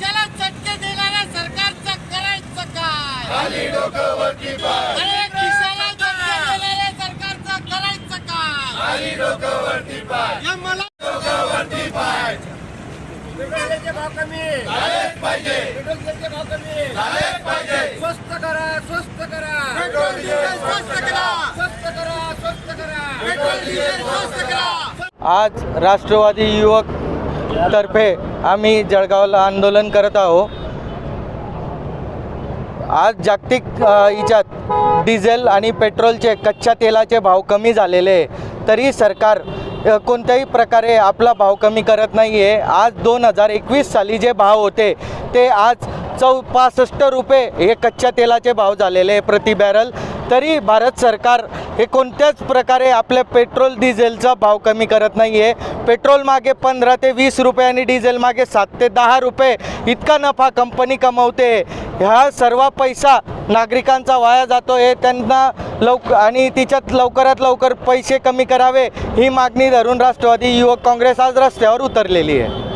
देशाला चटके देणाऱ्या सरकारचं करायचं काय? खाली वरती पाय? अरे देशाला चटके देणाऱ्या सरकारचं करायचं काय? खाली वरती पाय? मला डोकं वरती पाय? भाव कमी. पाहिजे. पाहिजे. स्वस्त करा स्वस्त करा. स्वस्त करा. स्वस्त करा करा. स्वस्त करा. आज राष्ट्रवादी युवक तर्फे आम्ही जळगावला आंदोलन करत आहोत. आज जागतिक याच्यात हिच्यात डिझेल आणि पेट्रोलचे कच्च्या तेलाचे भाव कमी झालेले आहे. तरी सरकार कोणत्याही प्रकारे आपला भाव कमी करत नाही आहे आज दोन हजार एकवीस साली जे भाव होते ते आज चौ पासष्ट रुपये हे कच्च्या तेलाचे भाव झालेले आहे प्रति बॅरल. तरी भारत सरकार हे कोणत्याच प्रकारे आपल्या पेट्रोल डिझेलचा भाव कमी करत नाही आहे पेट्रोल मागे पंधरा ते वीस रुपये आणि डिझेल मागे सात ते दहा रुपये इतका नफा कंपनी कमवते. ह्या सर्व पैसा नागरिकांचा वाया जातो आहे त्यांना लवक आणि तिच्यात लवकरात लवकर पैसे कमी करावे ही मागणी धरून राष्ट्रवादी युवक काँग्रेस आज रस्त्यावर उतरलेली आहे.